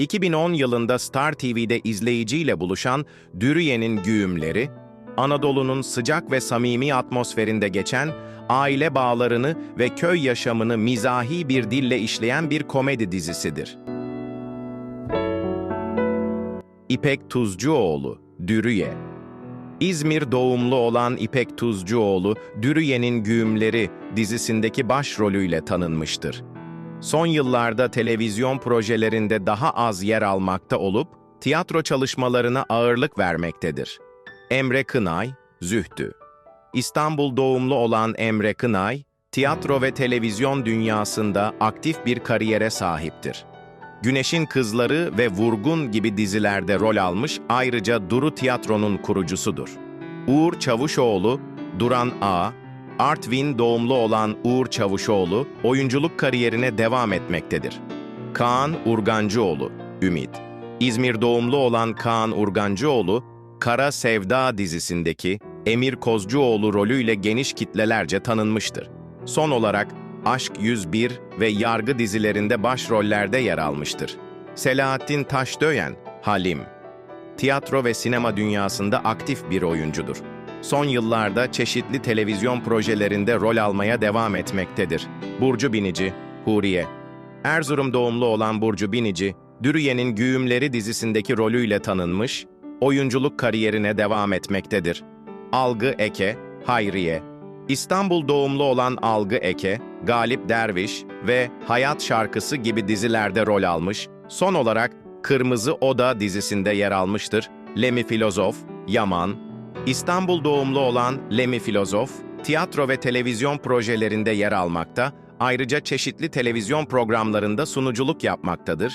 2010 yılında Star TV'de izleyiciyle buluşan Dürüye'nin güğümleri, Anadolu'nun sıcak ve samimi atmosferinde geçen, aile bağlarını ve köy yaşamını mizahi bir dille işleyen bir komedi dizisidir. İpek Tuzcuoğlu, Dürüye İzmir doğumlu olan İpek Tuzcuoğlu, Dürüye'nin Güğümleri dizisindeki başrolüyle tanınmıştır. Son yıllarda televizyon projelerinde daha az yer almakta olup, tiyatro çalışmalarına ağırlık vermektedir. Emre Kınay, Zühtü İstanbul doğumlu olan Emre Kınay, tiyatro ve televizyon dünyasında aktif bir kariyere sahiptir. Güneşin Kızları ve Vurgun gibi dizilerde rol almış ayrıca Duru Tiyatro'nun kurucusudur. Uğur Çavuşoğlu, Duran A, Artvin doğumlu olan Uğur Çavuşoğlu oyunculuk kariyerine devam etmektedir. Kaan Urgancıoğlu, Ümit. İzmir doğumlu olan Kaan Urgancıoğlu, Kara Sevda dizisindeki Emir Kozcuoğlu rolüyle geniş kitlelerce tanınmıştır. Son olarak Aşk 101 ve Yargı dizilerinde başrollerde yer almıştır. Selahattin Taşdöyen, Halim. Tiyatro ve sinema dünyasında aktif bir oyuncudur. Son yıllarda çeşitli televizyon projelerinde rol almaya devam etmektedir. Burcu Binici, Huriye. Erzurum doğumlu olan Burcu Binici, Dürüye'nin Güğümleri dizisindeki rolüyle tanınmış, oyunculuk kariyerine devam etmektedir. Algı Eke, Hayriye. İstanbul doğumlu olan Algı Eke, Galip Derviş ve Hayat Şarkısı gibi dizilerde rol almış, son olarak Kırmızı Oda dizisinde yer almıştır. Lemi Filozof, Yaman, İstanbul doğumlu olan Lemi Filozof, tiyatro ve televizyon projelerinde yer almakta, ayrıca çeşitli televizyon programlarında sunuculuk yapmaktadır.